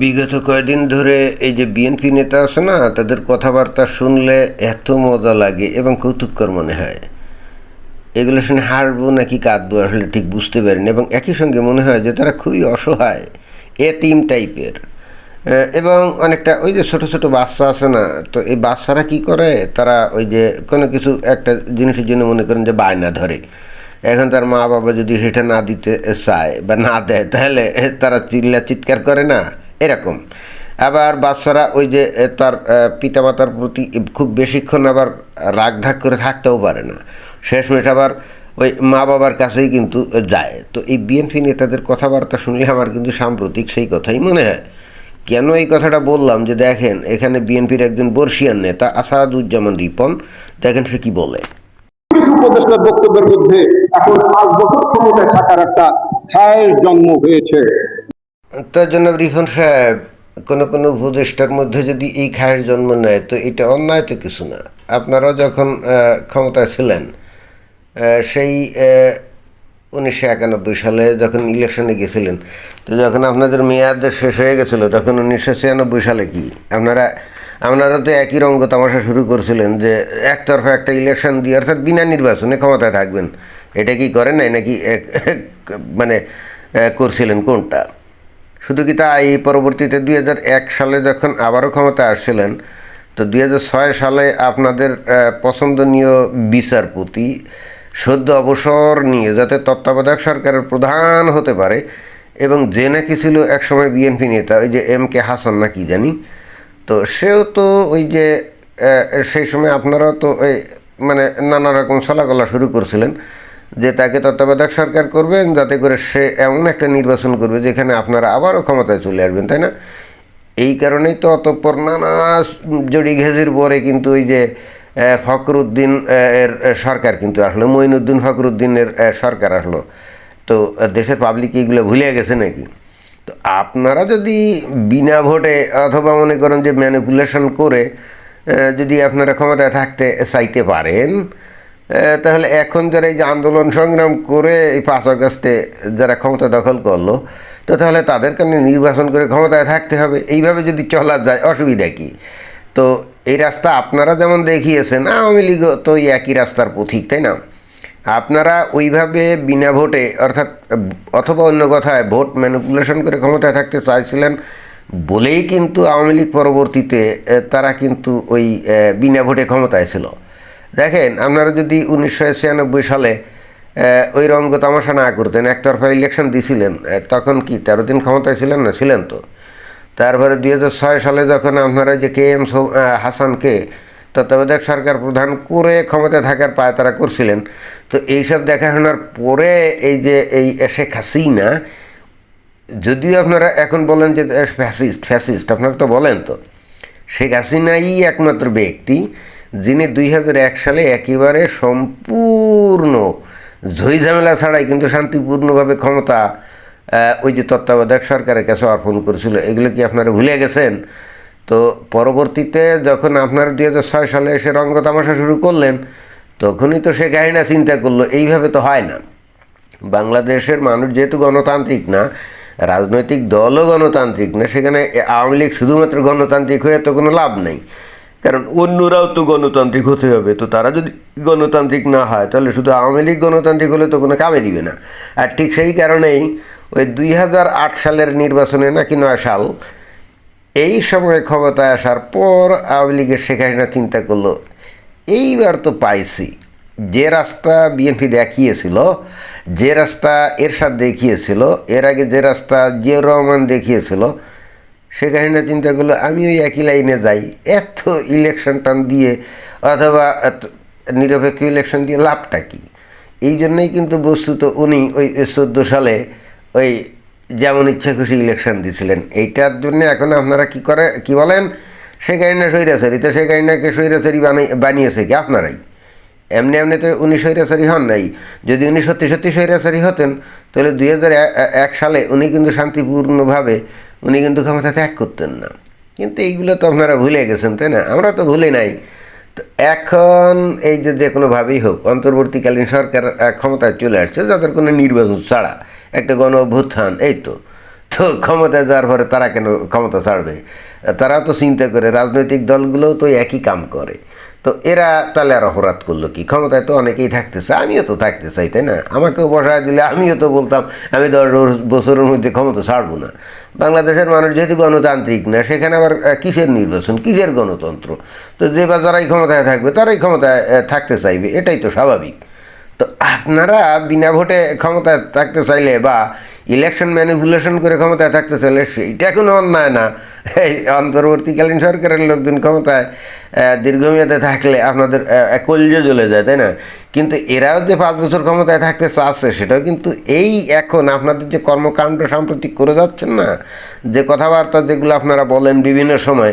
বিগত কয়েকদিন ধরে এই যে বিএনপি নেতা আছে না, তাদের কথাবার্তা শুনলে এত মজা লাগে এবং কৌতুককর মনে হয়। এগুলো শুনে হারবো নাকি কাঁদবো আসলে ঠিক বুঝতে পারিনি এবং একই সঙ্গে মনে হয় যে তারা খুবই অসহায়, এ এতিম টাইপের। এবং অনেকটা ওই যে ছোট ছোট বাচ্চা আছে না, তো এই বাচ্চারা কি করে, তারা ওই যে কোনো কিছু একটা জিনিসের জন্য মনে করেন যে বায়না ধরে। এখন তার মা বাবা যদি সেটা না দিতে চায় বা না দেয়, তাহলে তারা চিল্লা চিৎকার করে না। এরকম। আবার বাচ্চারা ওই যে তার পিতামাতার প্রতি খুব বেশিক্ষণ আবার রাগ ঢাক করে থাকতেও পারে না। শেষমেশ আবার ওই মা বাবার কাছেই কিন্তু যায়। তো এই বিএনপি নেতাদের কথাবার্তা শুনলে আমার কিন্তু সাম্প্রতিক সেই কথাই মনে হয়। কেন এই কথাটা বললাম যে, দেখেন, এখানে বিএনপির একজন বর্ষিয়ান নেতা আসাদুজ্জামান রিপন, দেখেন সে কি বলে। উপদেষ্টার বক্তব্যের মধ্যে এখন পাঁচ বছর ক্ষমতায় থাকার একটা ছায়ের জন্ম হয়েছে। তার জন্য রিফন সাহেব কোনো কোনো উপদেষ্টার মধ্যে যদি এই খায়ের জন্ম নেয় তো এটা অন্যায় তো কিছু না। আপনারাও যখন আহ, ক্ষমতায় ছিলেন সেই উনিশশো একানব্বই সালে যখন ইলেকশনে গেছিলেন তো যখন আপনাদের মেয়াদ শেষ হয়ে গেছিল তখন উনিশশো ছিয়ানব্বই সালে কি? আপনারা আপনারা তো একই রঙ্গ তামাশা শুরু করছিলেন যে একতরফা একটা ইলেকশন দিয়ে অর্থাৎ বিনা নির্বাচনে ক্ষমতায় থাকবেন। এটা কি করেন নাই নাকি মানে করছিলেন কোনটা? শুধু কি তাই? পরবর্তীতে দুই হাজার এক সালে যখন আবারও ক্ষমতা আসছিলেন, তো দুই হাজার ছয় সালে আপনাদের পছন্দনীয় বিচারপতি সদ্য অবসর নিয়ে যাতে তত্ত্বাবধায়ক সরকারের প্রধান হতে পারে এবং যে নাকি ছিল একসময় বিএনপি নেতা, ওই যে এম কে হাসান না কি জানি, তো সেও তো ওই যে সেই সময় আপনারাও তো মানে নানা রকম চলাকলা শুরু করছিলেন। যে তাকে তত্ত্বাবধায়ক সরকার করবেন যাতে করে সে এমন একটা নির্বাচন করবে যেখানে আপনারা আবারও ক্ষমতায় চলে আসবেন তাই না? এই কারণেই তো অতঃপর নানা জড়ি ঘেঁজির পরে কিন্তু ওই যে আহ, ফখরুদ্দিন এর সরকার কিন্তু আসলো মঈনুদ্দিন ফখরুদ্দিনের আহ, সরকার আসলো। তো দেশের পাবলিক এগুলো ভুলে গেছে নাকি? তো আপনারা যদি বিনা ভোটে অথবা মনে করেন যে ম্যানিপুলেশন করে যদি আপনারা ক্ষমতায় থাকতে চাইতে পারেন তাহলে এখন যারা এই যে আন্দোলন সংগ্রাম করে এই পাঁচ আগস্টে যারা ক্ষমতা দখল করল, তো তাহলে তাদের কারণে নির্বাচন করে ক্ষমতায় থাকতে হবে। এইভাবে যদি চলা যায়, অসুবিধা কী? তো এই রাস্তা আপনারা যেমন দেখিয়েছেন, আওয়ামী লীগ তো এই একই রাস্তার পথিক, তাই না? আপনারা ওইভাবে বিনা ভোটে, অর্থাৎ অথবা অন্য কথায় ভোট ম্যানিপুলেশন করে ক্ষমতায় থাকতে চাইছিলেন বলেই কিন্তু আওয়ামী লীগ পরবর্তীতে তারা কিন্তু ওই বিনা ভোটে ক্ষমতায় ছিল। দেখেন, আপনারা যদি উনিশশো ছিয়ানব্বই সালে ওই রঙ্গ তামাশা না করতেন, একতরফা ইলেকশন দিছিলেন তখন কি তেরো দিন ক্ষমতায় ছিলেন না? ছিলেন তো। তারপরে দুই হাজার ছয় সালে যখন আপনারা যে কে এম হাসানকে তত্ত্বাবধায়ক সরকার প্রধান করে ক্ষমতায় থাকার পায় তারা করছিলেন, তো এইসব দেখাশোনার পরে এই যে এই শেখ হাসিনা, যদিও আপনারা এখন বলেন যে ফ্যাসিস্ট ফ্যাসিস্ট, আপনারা তো বলেন তো, শেখ হাসিনাই একমাত্র ব্যক্তি যিনি দুই হাজার এক সালে একেবারে সম্পূর্ণ ঝই ঝামেলা ছাড়াই কিন্তু শান্তিপূর্ণভাবে ক্ষমতা ওই যে তত্ত্বাবধায়ক সরকারের কাছে অর্পণ করেছিল, এগুলো কি আপনারা ভুলে গেছেন? তো পরবর্তীতে যখন আপনারা দুই হাজার ছয় সালে এসে রঙ্গ তামাশা শুরু করলেন, তখনই তো সে হাসিনা চিন্তা করল, এইভাবে তো হয় না। বাংলাদেশের মানুষ যেহেতু গণতান্ত্রিক না, রাজনৈতিক দলও গণতান্ত্রিক না, সেখানে আওয়ামী লীগ শুধুমাত্র গণতান্ত্রিক হয়ে তো কোনো লাভ নেই। কারণ অন্যরাও তো গণতান্ত্রিক হতে হবে, তো তারা যদি গণতান্ত্রিক না হয়, তাহলে শুধু আওয়ামী লীগ গণতান্ত্রিক হলে তো কোনো কামে দিবে না। আর ঠিক সেই কারণেই ওই দুই হাজার আট সালের নির্বাচনে নাকি নয় সাল, এই সময় ক্ষমতায় আসার পর আওয়ামী লীগের শেখ হাসিনা চিন্তা করল, এইবার তো পাইছি। যে রাস্তা বিএনপি দেখিয়েছিল, যে রাস্তা এরশাদ দেখিয়েছিল, এর আগে যে রাস্তা জিয়াউর রহমান দেখিয়েছিল শেখ হাসিনা চিন্তা করল আমি ওই একই লাইনে যাই। এত ইলেকশন টান দিয়ে অথবা নিরপেক্ষ ইলেকশন দিয়ে লাভটা কী? এই জন্যই কিন্তু বস্তুত উনি ওই চোদ্দ সালে ওই যেমন ইচ্ছা খুশি ইলেকশন দিয়েছিলেন এইটার জন্য এখন আপনারা কি করে, কি বলেন? শেখ হাসিনা স্বৈরাচারী। তো হাসিনাকে স্বৈরাচারী বানাই, বানিয়েছে কি আপনারাই? এমনি এমনি তো উনি স্বৈরাচারী হন নাই। যদি উনি সত্যি সত্যি স্বৈরাচারী হতেন, তাহলে দুই এক সালে উনি কিন্তু শান্তিপূর্ণভাবে উনি কিন্তু ক্ষমতা ত্যাগ করতেন না। কিন্তু এইগুলো তো আপনারা ভুলে গেছেন, তাই না? আমরা তো ভুলে নাই। তো এখন এই যে যে কোনোভাবেই হোক, অন্তর্বর্তীকালীন সরকার ক্ষমতায় চলে আসছে, যাদের কোনো নির্বাচন ছাড়া একটা গণ অভ্যুত্থান এই তো। তো ক্ষমতায় যাওয়ার পরে তারা কেন ক্ষমতা ছাড়বে? তারাও তো চিন্তা করে রাজনৈতিক দলগুলোও তো একই কাম করে। তো এরা তাহলে আর অপরাধ করল কি? ক্ষমতায় তো অনেকেই থাকতেছে, আমিও তো থাকতে চাই, তাই না? আমাকেও বসায় দিলে আমিও তো বলতাম, আমি দশ বছরের মধ্যে ক্ষমতা ছাড়বো না। বাংলাদেশের মানুষ যেহেতু গণতান্ত্রিক না, সেখানে আবার কিসের নির্বাচন? কিসের গণতন্ত্র? তো যে বা যারাই ক্ষমতায় থাকবে, তারাই ক্ষমতায় থাকতে চাইবে, এটাই তো স্বাভাবিক। তো আপনারা বিনা ভোটে ক্ষমতায় থাকতে চাইলে বা ইলেকশন ম্যানিপুলেশন করে ক্ষমতায় থাকতে চাইলে সেইটা কোনো অন্যায় না। এই অন্তর্বর্তীকালীন সরকারের লোকজন ক্ষমতায় দীর্ঘমেয়াদে থাকলে আপনাদের কলজে জ্বলে যায়, তাই না? কিন্তু এরাও যে পাঁচ বছর ক্ষমতায় থাকতে চাচ্ছে, সেটাও কিন্তু এই এখন আপনাদের যে কর্মকাণ্ড সাম্প্রতিক করে যাচ্ছেন না, যে কথাবার্তা যেগুলো আপনারা বলেন বিভিন্ন সময়,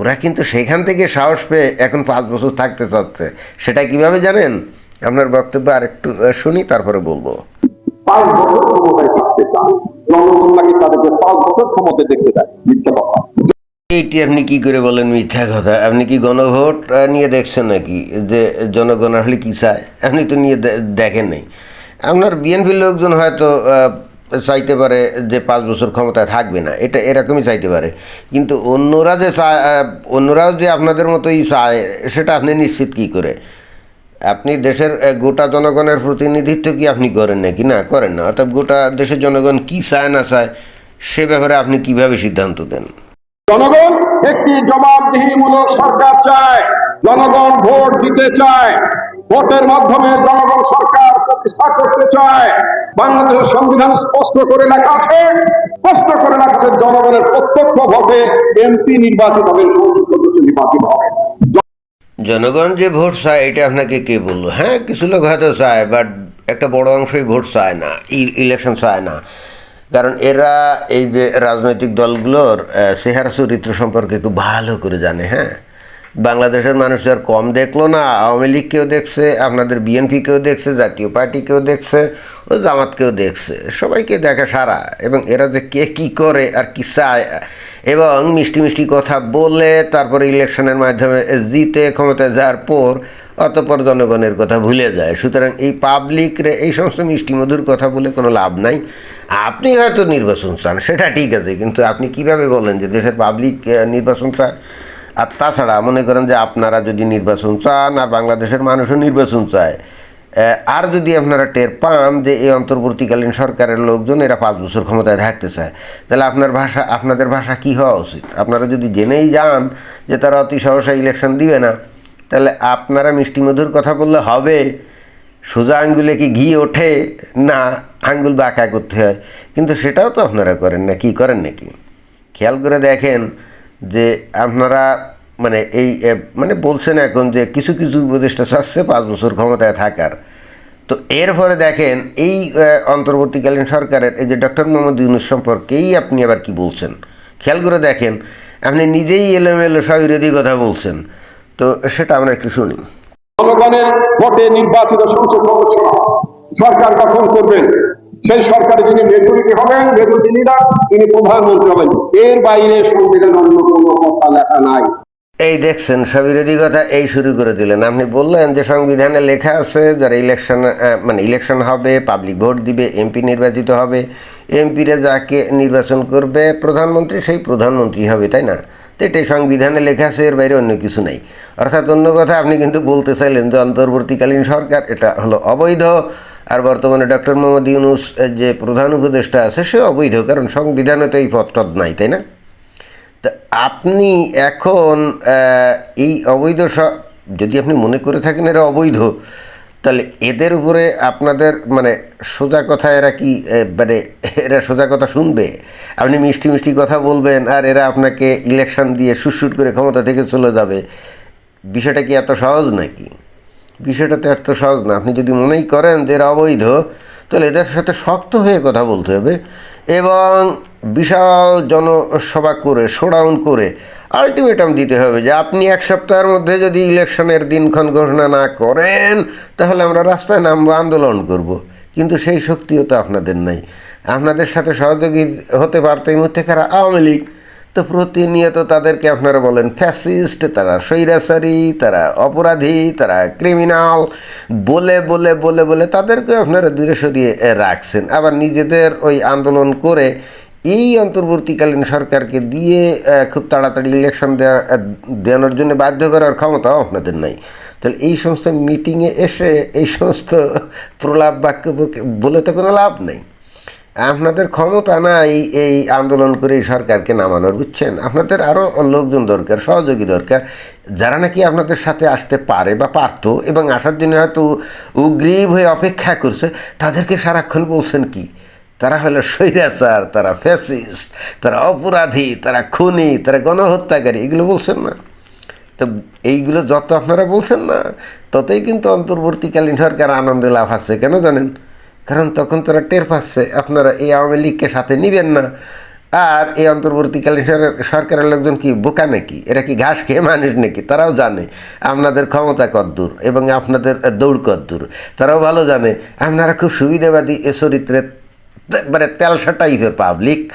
ওরা কিন্তু সেখান থেকে সাহস পেয়ে এখন পাঁচ বছর থাকতে চাচ্ছে। সেটা কীভাবে জানেন? আপনার বক্তব্য আরেকটু শুনি তারপরে বলব। পাঁচ বছর ক্ষমতায় থাকতে চান। জনগণ নাকি তাদেরকে পাঁচ বছর ক্ষমতায় দেখতে চায়? মিথ্যা কথা। এইটি আপনি কি করে বলেন মিথ্যা কথা? আপনি কি গণভোট নিয়ে দেখছেন নাকি যে জনগণ আসলে কি চায়? আপনি তো নিয়ে দেখেন নাই। আপনার বিএনপির লোকজন হয়তো আহ, চাইতে পারে যে পাঁচ বছর ক্ষমতায় থাকবে না। এটা এরকমই চাইতে পারে। কিন্তু অন্যরা যে চায় অন্যরাও যে আপনাদের মতোই চায় সেটা আপনি নিশ্চিত কি করে? আপনি দেশের গোটা জনগণের প্রতিনিধিত্ব কি আপনি করেন নাকি? না, করেন না। অর্থাৎ গোটা দেশের জনগণ কি চায়, না চায়, সে ব্যাপারে আপনি কীভাবে সিদ্ধান্ত দেন? জনগণ একটি জবাবদিহিমূলক সরকার চায়। জনগণ ভোট দিতে চায়। ভোটের মাধ্যমে জনগণ সরকার প্রতিষ্ঠা করতে চায়। বাংলাদেশের সংবিধান স্পষ্ট করে লেখা আছে, স্পষ্ট করে লেখা জনগণের প্রত্যক্ষ ভোটে এমপি নির্বাচিত হবেন সংসদ সদস্য নির্বাচিত হবেন জনগণ যে ভোট চায়, এটা আপনাকে কে বলল? হ্যাঁ কিছু লোক হয়তো চায় বাট একটা বড় অংশই ভোট চায় না ইলেকশন চায় না। কারণ এরা এই যে রাজনৈতিক দলগুলোর চেহারা চরিত্র সম্পর্কে খুব ভালো করে জানে হ্যাঁ? বাংলাদেশের মানুষ আর কম দেখল না, আওয়ামী লীগকেও দেখছে, আপনাদের বিএনপিকেও দেখছে, জাতীয় পার্টিকেও দেখছে, ও জামাতকেও দেখছে। সবাইকে দেখে সারা। এবং এরা যে কে কী করে আর কি চায়, এবং মিষ্টি মিষ্টি কথা বলে, তারপরে ইলেকশনের মাধ্যমে জিতে ক্ষমতায় যাওয়ার পর অতপর জনগণের কথা ভুলে যায়। সুতরাং এই পাবলিকরে এই সমস্ত মিষ্টি মধুর কথা বলে কোনো লাভ নাই। আপনি হয়তো নির্বাচন চান, সেটা ঠিক আছে, কিন্তু আপনি কীভাবে বলেন যে দেশের পাবলিক নির্বাচন চায়? আর তাছাড়া মনে করেন যে আপনারা যদি নির্বাচন চান আর বাংলাদেশের মানুষও নির্বাচন চায় আর যদি আপনারা টের পান যে এই অন্তর্বর্তীকালীন সরকারের লোকজন এরা পাঁচ বছর ক্ষমতায় থাকতে চায়, তাহলে আপনার ভাষা, আপনাদের ভাষা কি হওয়া উচিত? আপনারা যদি জেনেই যান যে তারা অতি সহসা ইলেকশন দিবে না, তাহলে আপনারা মিষ্টি মধুর কথা বললে হবে, সোজা আঙ্গুলে কি ঘি ওঠে? না, আঙ্গুল বাঁকা করতে হয়। কিন্তু সেটাও তো আপনারা করেন না, কি করেন নাকি? খেয়াল করে দেখেন যে আপনারা মানে এই মানে বলছেন এখন যে কিছু কিছু উপদেষ্টা চাচ্ছে পাঁচ বছর ক্ষমতায় থাকার। তো এর ফলে দেখেন এই অন্তর্বর্তীকালীন সরকারের এই যে ডক্টর মোহাম্মদ ইউনুস সম্পর্কেই আপনি আবার কি বলছেন? খেয়াল করে দেখেন, আপনি নিজেই এলোমেলো স্ববিরোধী কথা বলছেন। তো সেটা আমরা একটু শুনি। জনগণের ভোটে নির্বাচিত সংসদ সদস্যরা সরকার গঠন করবেন সেই সরকারে যিনি মেজরিটি হবেন মেজরিটি লিডার তিনি প্রধানমন্ত্রী হবেন। এর বাইরে সংবিধান অন্য কোনো কথা লেখা নাই। এই দেখছেন স্ববিরোধী কথা, এই শুরু করে দিলেন। আপনি বললেন যে সংবিধানে লেখা আছে, যারা ইলেকশন মানে ইলেকশন হবে পাবলিক ভোট দিবে এমপি নির্বাচিত হবে এমপিরা যাকে নির্বাচন করবে, প্রধানমন্ত্রী সেই প্রধানমন্ত্রী হবে, তাই না? তো এটাই সংবিধানে লেখা আছে, এর বাইরে অন্য কিছু নেই। অর্থাৎ অন্য কথা আপনি কিন্তু বলতে চাইলেন যে অন্তর্বর্তীকালীন সরকার, এটা হলো অবৈধ। আর বর্তমানে ডক্টর মোহাম্মদ ইউনুস যে প্রধান উপদেষ্টা আছে, সে অবৈধ, কারণ সংবিধানে তো এই পথটদ নাই, তাই না? তা আপনি এখন এই অবৈধ যদি আপনি মনে করে থাকেন এরা অবৈধ, তাহলে এদের উপরে আপনাদের মানে সোজা কথা এরা কি মানে এরা সোজা কথা শুনবে? আপনি মিষ্টি মিষ্টি কথা বলবেন, আর এরা আপনাকে ইলেকশন দিয়ে সুট করে ক্ষমতা থেকে চলে যাবে। বিষয়টা কি এত সহজ নাকি? বিষয়টা তো এত সহজ না। আপনি যদি মনেই করেন যে এরা অবৈধ, তাহলে এদের সাথে শক্ত হয়ে কথা বলতে হবে এবং বিশাল জনসভা করে শোডাউন করে আলটিমেটাম দিতে হবে যে আপনি এক সপ্তাহের মধ্যে যদি ইলেকশনের দিনক্ষণ ঘোষণা না করেন, তাহলে আমরা রাস্তায় নামবো, আন্দোলন করব। কিন্তু সেই শক্তিও তো আপনাদের নাই। আপনাদের সাথে সহযোগী হতে পারতো এই মধ্যে কারা? আওয়ামী লীগ। তো প্রতিনিয়ত তাদেরকে আপনারা বলেন ফ্যাসিস্ট তারা স্বৈরাচারী, তারা অপরাধী, তারা ক্রিমিনাল বলে বলে বলে বলে তাদেরকে আপনারা দূরে সরিয়ে রাখছেন। আবার নিজেদের ওই আন্দোলন করে এই অন্তর্বর্তীকালীন সরকারকে দিয়ে খুব তাড়াতাড়ি ইলেকশন দেওয়া দেওয়ানোর জন্য বাধ্য করার ক্ষমতাও আপনাদের নাই। তাহলে এই সমস্ত মিটিংয়ে এসে এই সমস্ত প্রলাপ বাক্য বলে তো কোনো লাভ নেই। আপনাদের ক্ষমতা নাই এই আন্দোলন করে সরকারকে নামানোর, বুঝছেন? আপনাদের আরও লোকজন দরকার, সহযোগী দরকার, যারা নাকি আপনাদের সাথে আসতে পারে বা পারতো এবং আসার জন্য হয়তো উগ্রীব হয়ে অপেক্ষা করছে, তাদেরকে সারাক্ষণ বলছেন কি? তারা হলো স্বৈরাচার, তারা ফ্যাসিস্ট তারা অপরাধী, তারা খুনি, তারা গণহত্যাকারী, এগুলো বলছেন না। তো এইগুলো যত আপনারা বলছেন না, ততই কিন্তু অন্তর্বর্তীকালীন সরকার আনন্দে লাভ আছে কেন জানেন? কারণ তখন তারা টের পাচ্ছে, আপনারা এই আওয়ামী লীগকে সাথে নিবেন না। আর এই অন্তর্বর্তীকালীন সর- সরকারের লোকজন কি বোকা নাকি? এরা কি ঘাস খেয়ে মানুষ নাকি? তারাও জানে, আপনাদের ক্ষমতা কদ্দূর এবং আপনাদের দৌড় কদ্দূর তারাও ভালো জানে, আপনারা খুব সুবিধাবাদী এ চরিত্রে মানে তেলসা টাইপের পাবলিক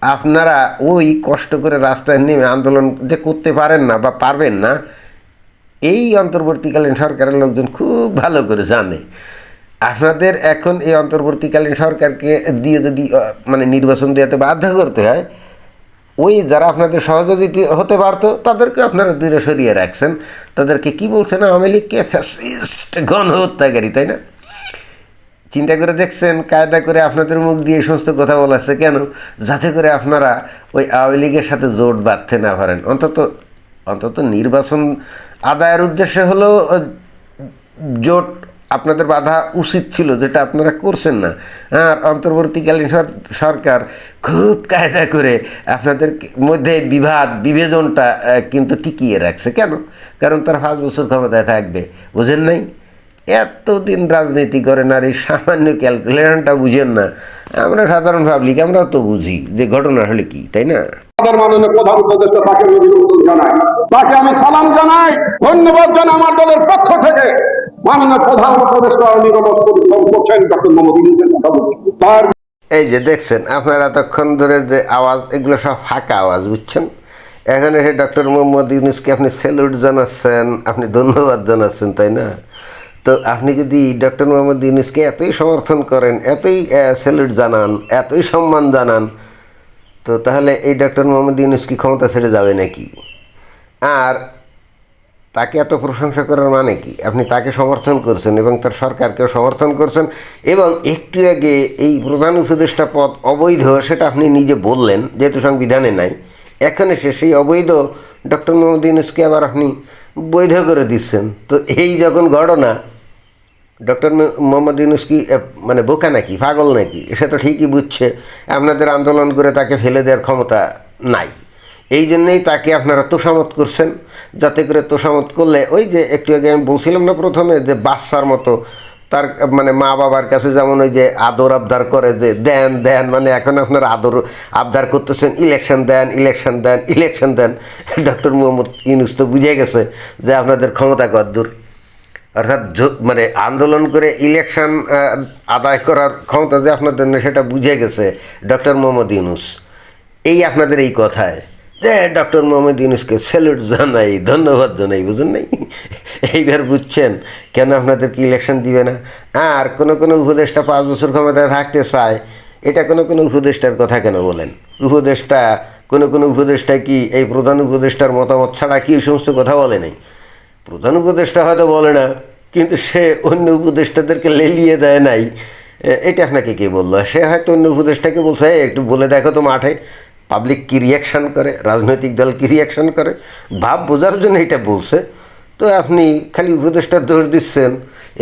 আপনারা ওই কষ্ট করে রাস্তায় নেমে আন্দোলন যে করতে পারেন না বা পারবেন না, এই অন্তর্বর্তীকালীন সরকারের লোকজন খুব ভালো করে জানে। আপনাদের এখন এই অন্তর্বর্তীকালীন সরকারকে দিয়ে যদি মানে নির্বাচন দেওয়াতে বাধ্য করতে হয়, ওই যারা আপনাদের সহযোগী হতে পারতো, তাদেরকে আপনারা দূরে সরিয়ে রাখছেন। তাদেরকে কি বলছেন, আওয়ামী লীগকে ফ্যাসিস্ট গণহত্যাকারী, তাই না? চিন্তা করে দেখছেন, কায়দা করে আপনাদের মুখ দিয়ে এই সমস্ত কথা বলাচ্ছে কেন? যাতে করে আপনারা ওই আওয়ামী লীগের সাথে জোট বাঁধতে না পারেন। অন্তত অন্তত নির্বাচন আদায়ের উদ্দেশ্যে হলো জোট আপনাদের বাধা উচিত ছিল, যেটা আপনারা করছেন না। আর অন্তর্বর্তীকালীন সর- সরকার খুব কায়দা করে আপনাদের মধ্যে বিভাদ বিভেজনটা কিন্তু টিকিয়ে রাখছে। কেন? কারণ তার পাঁচ বছর ক্ষমতায় থাকবে, বুঝেন নাই? এতদিন রাজনীতি করেন আর এই সামান্য ক্যালকুলেশনটা বুঝেন না। আমরা সাধারণ পাবলিক, আমরাও তো বুঝি যে ঘটনা হলে কি, তাই না? তাকে আমি সালাম জানাই, ধন্যবাদ জানাই আমার দলের পক্ষ থেকে। এই যে দেখছেন, আপনারা এতক্ষণ ধরে যে আওয়াজ, এগুলো সব ফাঁকা আওয়াজ, বুঝছেন? এখন এসে ডক্টর মোহাম্মদ ইউনুসকে আপনি স্যালুট জানাচ্ছেন, আপনি ধন্যবাদ জানাচ্ছেন, তাই না? তো আপনি যদি ডক্টর মোহাম্মদ ইউনুসকে এতই সমর্থন করেন, এতই স্যালুট জানান, এতই সম্মান জানান, তো তাহলে এই ডক্টর মোহাম্মদ ইউনুস কি ক্ষমতা ছেড়ে যাবে নাকি? আর তাকে এত প্রশংসা করার মানে কি? আপনি তাকে সমর্থন করছেন এবং তার সরকারকেও সমর্থন করছেন এবং একটু আগে এই প্রধান উপদেষ্টা পদ অবৈধ সেটা আপনি নিজে বললেন, যেহেতু সংবিধানে নাই। এখন এসে সেই অবৈধ ডক্টর মোহাম্মদ ইউনুসকে আবার আপনি বৈধ করে দিচ্ছেন। তো এই যখন ঘটনা, ডক্টর মোহাম্মদ ইউনুস কি মানে বোকা নাকি? পাগল নাকি? সে তো ঠিকই বুঝছে। আপনাদের আন্দোলন করে তাকে ফেলে দেওয়ার ক্ষমতা নাই। এই জন্যেই তাকে আপনারা তোষামত করছেন। যাতে করে তোষামত করলে ওই যে একটু আগে আমি বলছিলাম না প্রথমে যে বাচ্চার মতো, তার মানে মা বাবার কাছে যেমন ওই যে আদর আবদার করে যে দেন দেন মানে এখন আপনারা আদর আবদার করতেছেন ইলেকশন দেন ইলেকশন দেন ইলেকশন দেন। ডক্টর মোহাম্মদ ইউনুস তো বুঝে গেছে যে আপনাদের ক্ষমতা কদ্দূর অর্থাৎ মানে আন্দোলন করে ইলেকশন আদায় করার ক্ষমতা যে আপনাদের সেটা বুঝে গেছে ডক্টর মোহাম্মদ ইউনুস। এই আপনাদের এই কথায়। যে ডক্টর মোহাম্মদ ইউনুসকে স্যালুট জানাই ধন্যবাদ জানাই বুঝুন নাই? এইবার বুঝছেন কেন আপনাদেরকে ইলেকশন দিবে না? আর কোনো কোনো উপদেষ্টা পাঁচ বছর ক্ষমতায় থাকতে চায় এটা কোনো কোনো উপদেষ্টার কথা কেন বলেন? উপদেষ্টা কোনো কোনো উপদেষ্টা কি এই প্রধান উপদেষ্টার মতামত ছাড়া কি এই সমস্ত কথা বলে নাই? প্রধান উপদেষ্টা হয়তো বলে না কিন্তু সে অন্য উপদেষ্টাদেরকে লেলিয়ে দেয় নাই। এটা আপনাকে কে বলল? সে হয়তো অন্য উপদেষ্টাকে বলছে "এই, একটু বলে দেখো তো মাঠে। পাবলিক কী রিয়াকশান করে, রাজনৈতিক দল কী রিয়াকশান করে, ভাব বোঝার জন্য এটা বলছে। তো আপনি খালি উপদেষ্টার দোষ দিচ্ছেন,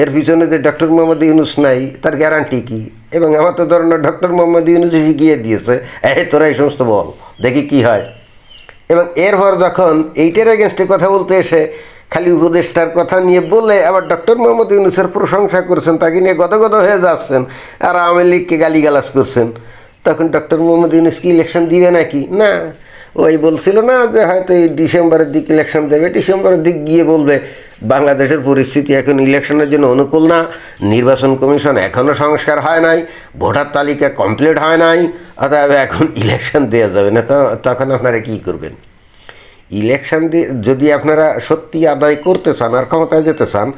এর পিছনে যে ডক্টর মোহাম্মদ ইউনুস নাই, তার গ্যারান্টি কি? এবং আমার তো ধরনের ডক্টর মোহাম্মদ ইউনুস শিখিয়ে দিয়েছে এ তোরা এই সমস্ত বল, দেখি কি হয়। এবং এরপর যখন এইটার এগেনস্টে কথা বলতে এসে খালি উপদেষ্টার কথা নিয়ে বলে আবার ডক্টর মোহাম্মদ ইউনুসের প্রশংসা করছেন, তাকে নিয়ে গদগদ হয়ে যাচ্ছেন, আর আওয়ামী লীগকে গালিগালাজ করছেন। তখন ডক্টর মোহাম্মদ ইউনুস কি ইলেকশন দিবে নাকি? না। ওই বলছিল না যে হয়তো এই ডিসেম্বরের দিক ইলেকশন দেবে। ডিসেম্বরের দিক গিয়ে বলবে, বাংলাদেশের পরিস্থিতি এখন ইলেকশনের জন্য অনুকূল না। নির্বাচন কমিশন এখনও সংস্কার হয় নাই। ভোটার তালিকা কমপ্লিট হয় নাই। অতএব এখন ইলেকশন দেওয়া যাবে না। তখন আপনারা কী করবেন? ইলেকশন যদি আপনারা সত্যি আদায় করতে চান আর ক্ষমতায় যেতে চান,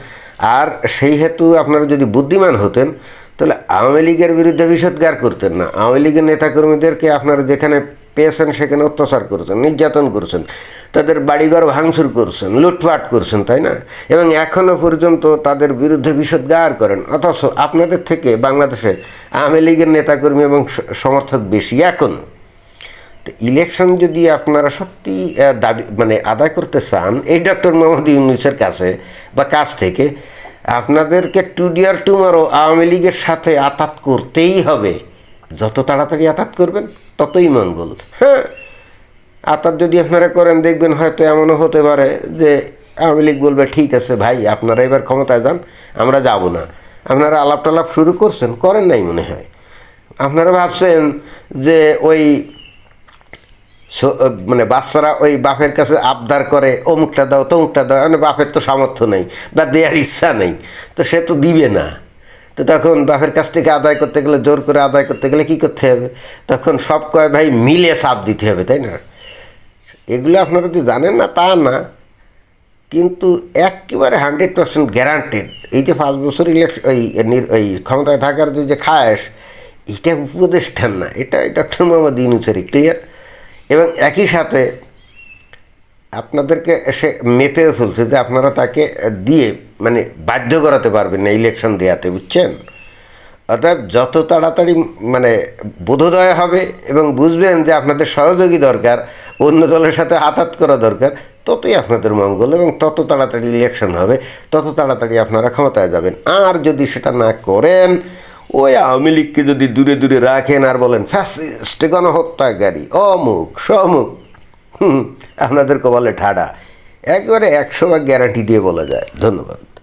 আর সেই হেতু আপনারা যদি বুদ্ধিমান হতেন তাহলে আওয়ামী লীগের বিরুদ্ধে বিষোদ্গার করতেন না। আওয়ামী লীগের নেতাকর্মীদেরকে আপনারা যেখানে পেয়েছেন, সেখানে অত্যাচার করছেন, নির্যাতন করছেন, তাদের বাড়িঘর ভাঙচুর করছেন, লুটপাট করছেন, তাই না? এবং এখনও পর্যন্ত তাদের বিরুদ্ধে বিষোদ্গার করেন। অথচ আপনাদের থেকে বাংলাদেশে আওয়ামী লীগের নেতাকর্মী এবং সমর্থক বেশি এখন। তো ইলেকশন যদি আপনারা সত্যি দাবি মানে আদায় করতে চান, এই ডক্টর মোহাম্মদ ইউনুসের কাছে বা কাছ থেকে আপনাদেরকে টুডিয়ার টুমারো আওয়ামী লীগের সাথে আতাত করতেই হবে। যত তাড়াতাড়ি আতাত করবেন, ততই মঙ্গল। হ্যাঁ? আতাত যদি আপনারা করেন, দেখবেন হয়তো এমনও হতে পারে যে আওয়ামী লীগ বলবে, ঠিক আছে ভাই, আপনারা এবার ক্ষমতায় যান, আমরা যাব না। আপনারা আলাপ টালাপ শুরু করছেন, করেন নাই মনে হয়। আপনারা ভাবছেন যে ওই মানে বাচ্চারা ওই বাপের কাছে আবদার করে, অমুকটা দাও, তমুকটা দাও। মানে বাপের তো সামর্থ্য নেই বা দেওয়ার ইচ্ছা নেই। তো সে তো দিবে না। তো তখন বাপের কাছ থেকে আদায় করতে গেলে, জোর করে আদায় করতে গেলে কী করতে হবে? তখন সব কয় ভাই মিলে চাপ দিতে হবে, তাই না? এগুলো আপনারা যদি জানেন না, তা না। কিন্তু একেবারে হান্ড্রেড পার্সেন্ট গ্যারান্টেড। এই যে পাঁচ বছর ইলেকশন ওই ওই ক্ষমতায় থাকার যে খায়স এটা উপদেষ্টান না, এটা ডক্টর মোহাম্মদ ইউনুসেরই, ক্লিয়ার? এবং একই সাথে আপনাদেরকে সে মেপেও ফেলছে যে আপনারা তাকে দিয়ে মানে বাধ্য করাতে পারবেন না ইলেকশন দেওয়াতে, বুঝছেন? অর্থাৎ যত তাড়াতাড়ি মানে বোধোদয় হবে এবং বুঝবেন যে আপনাদের সহযোগী দরকার, অন্য দলের সাথে আতাত করা দরকার, ততই আপনাদের মঙ্গল এবং তত তাড়াতাড়ি ইলেকশন হবে, তত তাড়াতাড়ি আপনারা ক্ষমতায় যাবেন। আর যদি সেটা না করেন ওই আওয়ামী লীগকে যদি দূরে দূরে রাখেন আর বলেন, ফ্যাসিস্ট, গণহত্যাকারী, অমুক, সমুক। হুম, আপনাদের কপালে ঠাডা। একবারে একশো ভাগ গ্যারান্টি দিয়ে বলা যায়। ধন্যবাদ।